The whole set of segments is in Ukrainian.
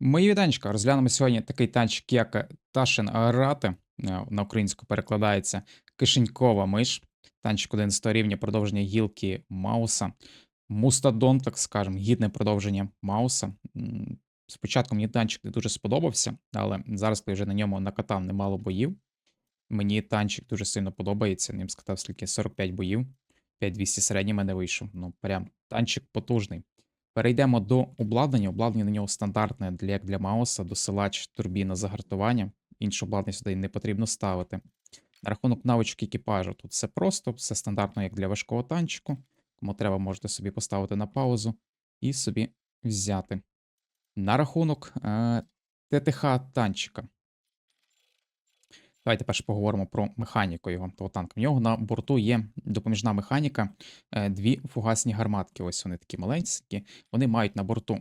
Мої вітанечка. Розглянемо сьогодні такий танчик, як Ташин Рати. Е, На українську перекладається кишенькова миш. Танчик 11 рівня, продовження гілки Мауса. Мустадон, так скажемо, гідне продовження Мауса. Спочатку мені танчик не дуже сподобався, але зараз, коли вже на ньому накатав немало боїв, мені танчик дуже сильно подобається. Ним скатав скільки 45 боїв. 5200 середній мене вийшов. Ну, прям танчик потужний. Перейдемо до обладнання. Обладнання на нього стандартне для, як для Мауса, досилач, турбіна, загартування. Інше обладнання сюди не потрібно ставити. На рахунок навичок екіпажу, тут все просто, все стандартно, як для важкого танчику. Кому треба, можете собі поставити на паузу і собі взяти. На рахунок е, ТТХ танчика. Давайте перше поговоримо про механіку його того танка. В нього на борту є допоміжна механіка, е, дві фугасні гарматки. Ось вони такі маленькі. Вони мають на борту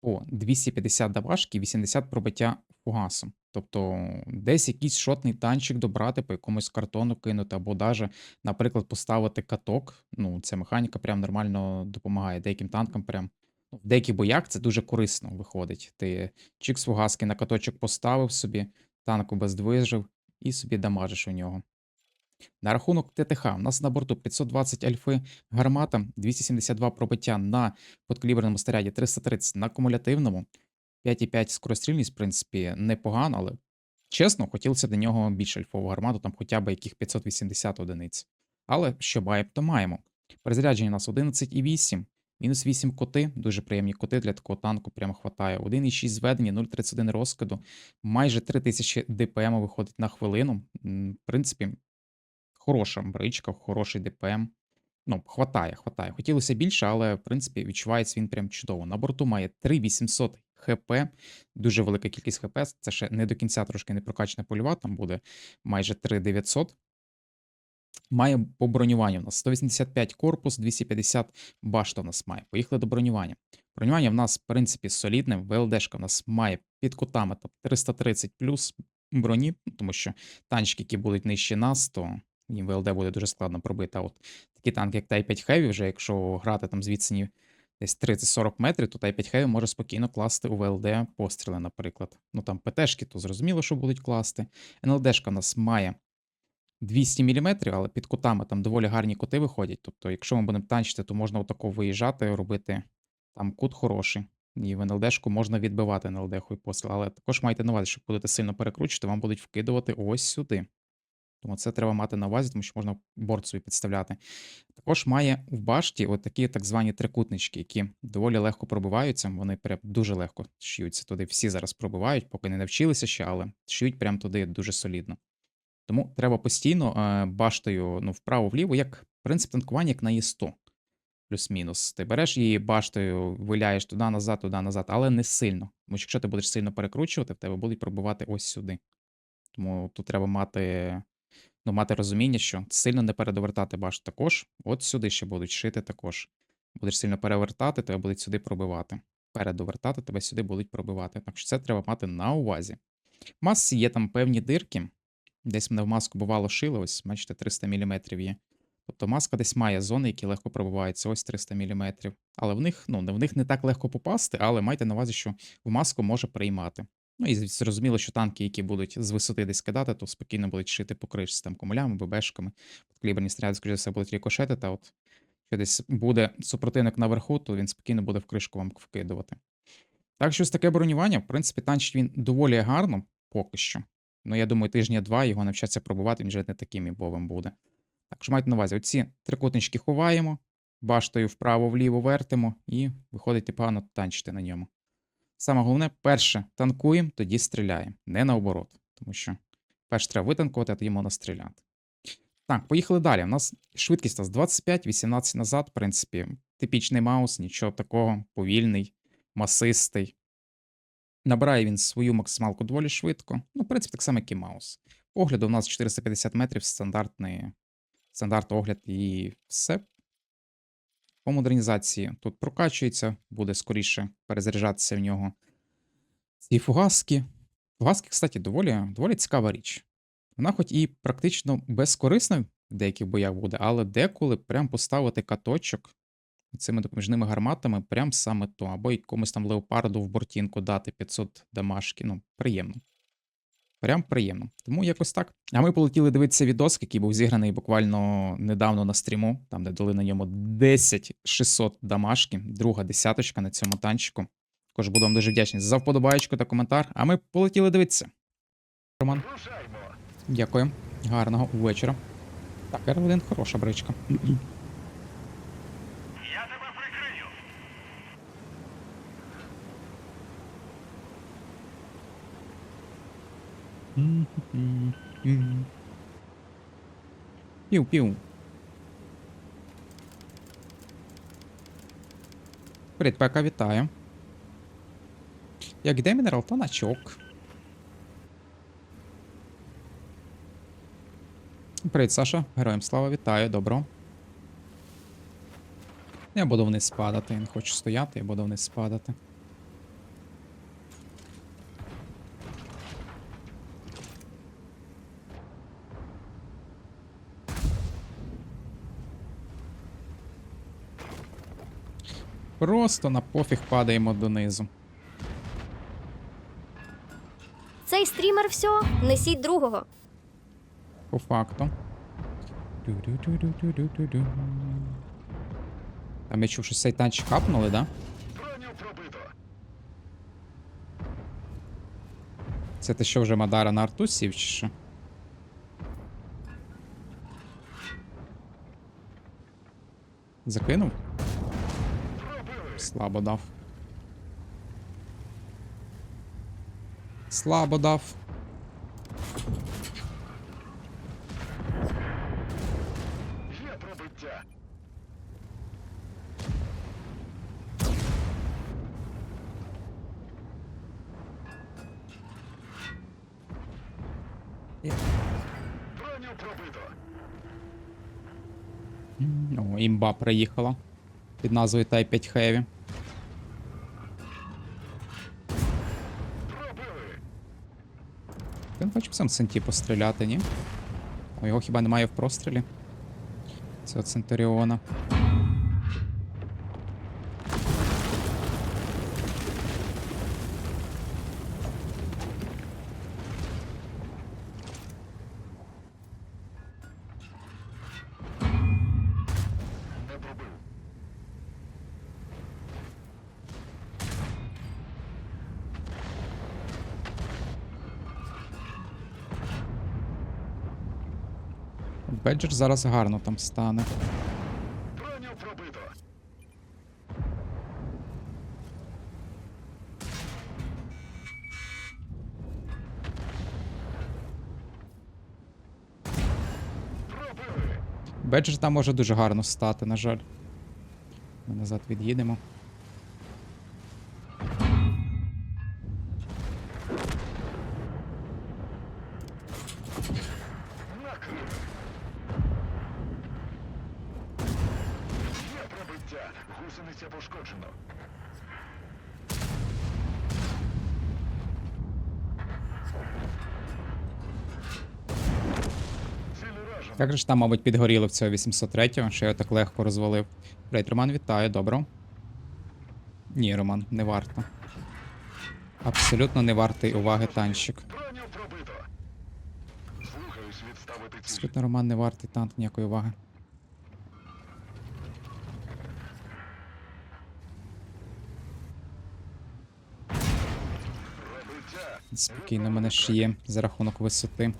по 250 давашки, 80 пробиття фугасом. Тобто десь якийсь шотний танчик добрати, по якомусь картону кинути, або даже, наприклад, поставити каток. Ну, ця механіка прям нормально допомагає. Деяким танкам прям. ну, В деяких боях це дуже корисно виходить. Ти чик з фугаски на каточок поставив собі, танк обездвижив і собі дамажиш у нього. На рахунок ТТХ, у нас на борту 520 альфи гармата, 272 пробиття на подкаліберному снаряді, 330 на кумулятивному, 5,5 скорострільність, в принципі, непогано, але чесно, хотілося до нього більш альфову гармату, там хоча б яких 580 одиниць. Але що маємо, то маємо. Перезарядження у нас 11,8, мінус 8 коти, дуже приємні коти для такого танку прямо хватає. 1,6 зведення, 0,31 розкиду, майже 3000 ДПМ виходить на хвилину. В принципі, хороша бричка, хороший ДПМ. Ну, хватає, хватає. Хотілося більше, але в принципі відчувається він прям чудово. На борту має 3800 ХП, дуже велика кількість ХП. Це ще не до кінця трошки не прокачана польова, там буде майже 3900. Має по бронюванню у нас 185 корпус, 250 башта у нас має. Поїхали до бронювання. Бронювання в нас, в принципі, солідне. ВЛДшка в нас має під кутами тобто 330 плюс броні, тому що танчики, які будуть нижче нас, то їм ВЛД буде дуже складно пробити. А от такі танки, як Тай-5 Heavy, вже якщо грати там з відстані десь 30-40 метрів, то Тай-5 Heavy може спокійно класти у ВЛД постріли, наприклад. Ну там ПТшки, то зрозуміло, що будуть класти. НЛДшка в нас має 200 мм, але під кутами там доволі гарні кути виходять. Тобто, якщо ми будемо танчити, то можна отако виїжджати, робити там кут хороший. І в НЛДшку можна відбивати НЛДху і постріл. Але також майте на увазі, що будете сильно перекручувати, вам будуть вкидувати ось сюди. Тому це треба мати на увазі, тому що можна борт собі підставляти. Також має в башті от такі так звані трикутнички, які доволі легко пробиваються. Вони прям дуже легко шиються туди. Всі зараз пробивають, поки не навчилися ще, але шиють прям туди дуже солідно. Тому треба постійно е, баштою ну, вправо-вліво, як принцип танкування, як на Є100. Плюс-мінус. Ти береш її баштою, виляєш туди назад, туди назад, але не сильно. Тому що якщо ти будеш сильно перекручувати, в тебе будуть пробивати ось сюди. Тому тут треба мати, ну, мати розуміння, що сильно не передовертати башту також. От сюди ще будуть шити також. Будеш сильно перевертати, тебе будуть сюди пробивати. Передовертати, тебе сюди будуть пробивати. Так що це треба мати на увазі. В масці є там певні дирки. Десь мене в маску бувало шило, ось, бачите, 300 мм є. Тобто маска десь має зони, які легко пробиваються, ось 300 мм. Але в них, ну, в них не так легко попасти, але майте на увазі, що в маску може приймати. Ну і зрозуміло, що танки, які будуть з висоти десь кидати, то спокійно будуть шити по кришці там комулями, ББшками, підкліберні снаряди, скоріше все, будуть рікошетити, а от якщо десь буде супротивник наверху, то він спокійно буде в кришку вам вкидувати. Так що ось таке бронювання, в принципі, танчить він доволі гарно поки що. Ну, я думаю, тижня два його навчаться пробувати, він вже не таким ібовим буде. Так що майте на увазі, оці трикутнички ховаємо, баштою вправо-вліво вертимо і виходить непогано танчити на ньому. Саме головне, перше танкуємо, тоді стріляємо. Не наоборот. Тому що перше треба витанкувати, а тоді можна стріляти. Так, поїхали далі. У нас швидкість у нас 25-18 назад, в принципі, типічний маус, нічого такого, повільний, масистий. Набирає він свою максималку доволі швидко. Ну, в принципі, так само, як і маус. Огляду у нас 450 метрів, стандартний стандарт огляд і все. По модернізації тут прокачується, буде скоріше перезаряджатися в нього. Ці фугаски. Фугаски, кстати, доволі, доволі цікава річ. Вона, хоч і практично безкорисна в деяких боях буде, але деколи прям поставити каточок цими допоміжними гарматами прям саме то. Або якомусь там леопарду в бортінку дати 500 дамашки. Ну, приємно. Прям приємно. Тому якось так. А ми полетіли дивитися відос, який був зіграний буквально недавно на стріму, там, де дали на ньому 10 600 дамашки, друга десяточка на цьому танчику. Також буду вам дуже вдячний за вподобаєчку та коментар. А ми полетіли дивитися. Роман. Дякую. Гарного вечора. Так, R1 хороша бричка. Я тебе прикрию. Пів-пів. Привіт, вітаю. Як йде мінерал, то начок. Привіт, Саша. Героям слава, вітаю, добро. Я буду вниз спадати, я не хочу стояти, я буду вниз спадати. Просто на пофіг падаємо донизу. Цей стрімер все, несіть другого. По факту. Тю-дю-дю-дю-дю-дю-дю. Там я чув, що цей танчик хапнули, да? Це ти що вже Мадара на арту сів, чи що? Закинув? Слабо дав. Слабо дав. Є пробиття. Броню пробито. О, імба приїхала. Під назвою Type 5 Heavy. Він хоче сам Сенті постріляти, ні? О, його хіба немає в прострілі? Цього Центуріона. Беджер зараз гарно там стане. Беджер там може дуже гарно стати, на жаль. Ми назад від'їдемо. Як же ж там, мабуть, підгоріло в цього 803-го, що я так легко розвалив. Привіт, Роман, вітаю, добро. Ні, Роман, не варто. Абсолютно не вартий уваги танчик. Абсолютно Роман не вартий танк ніякої уваги. Спокійно мене ж є за рахунок висоти.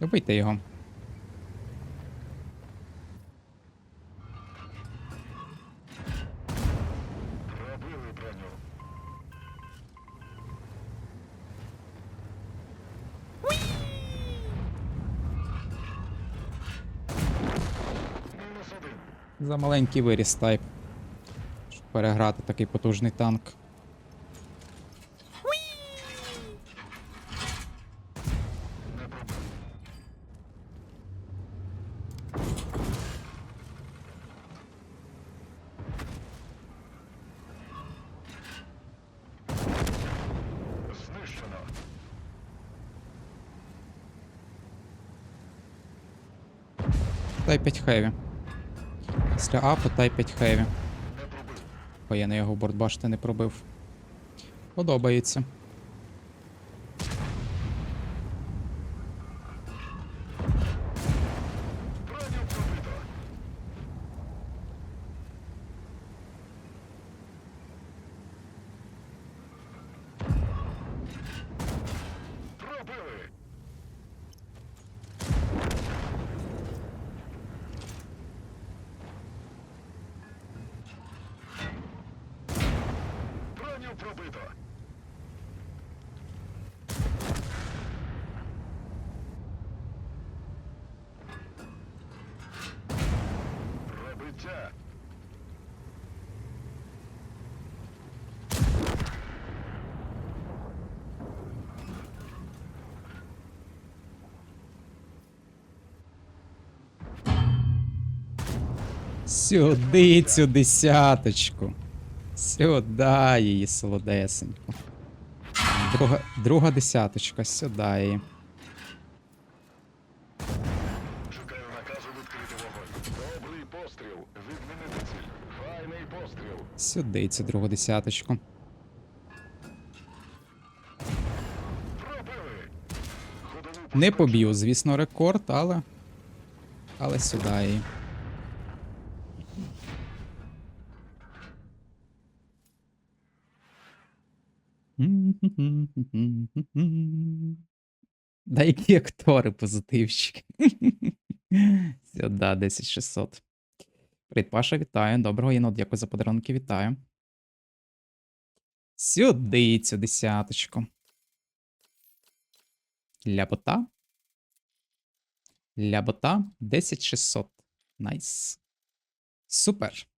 Добийте його. За маленький виріс тайп. Щоб переграти такий потужний танк. Не пробив. Тай 5 хеві. Після апу тай 5 хеві. Бо я на його борт башти не пробив. Подобається. Броню пробито. Пробили. Броню пробито. Пробиття. Сюди цю десяточку. Сюди її солодесеньку. Друга, друга десяточка, сюди її. Наказу відкрити вогонь. Добрий постріл. Відмінити ціль. Файний постріл. Сюди цю другу десяточку. Не поб'ю, звісно, рекорд, але. Але сюди її. Да які актори позитивчики. Сюди 10600. Привіт, Паша, вітаю. Доброго єнот, дякую за подарунки, вітаю. Сюди цю десяточку. Лябота. Лябота 10600. Найс. Супер.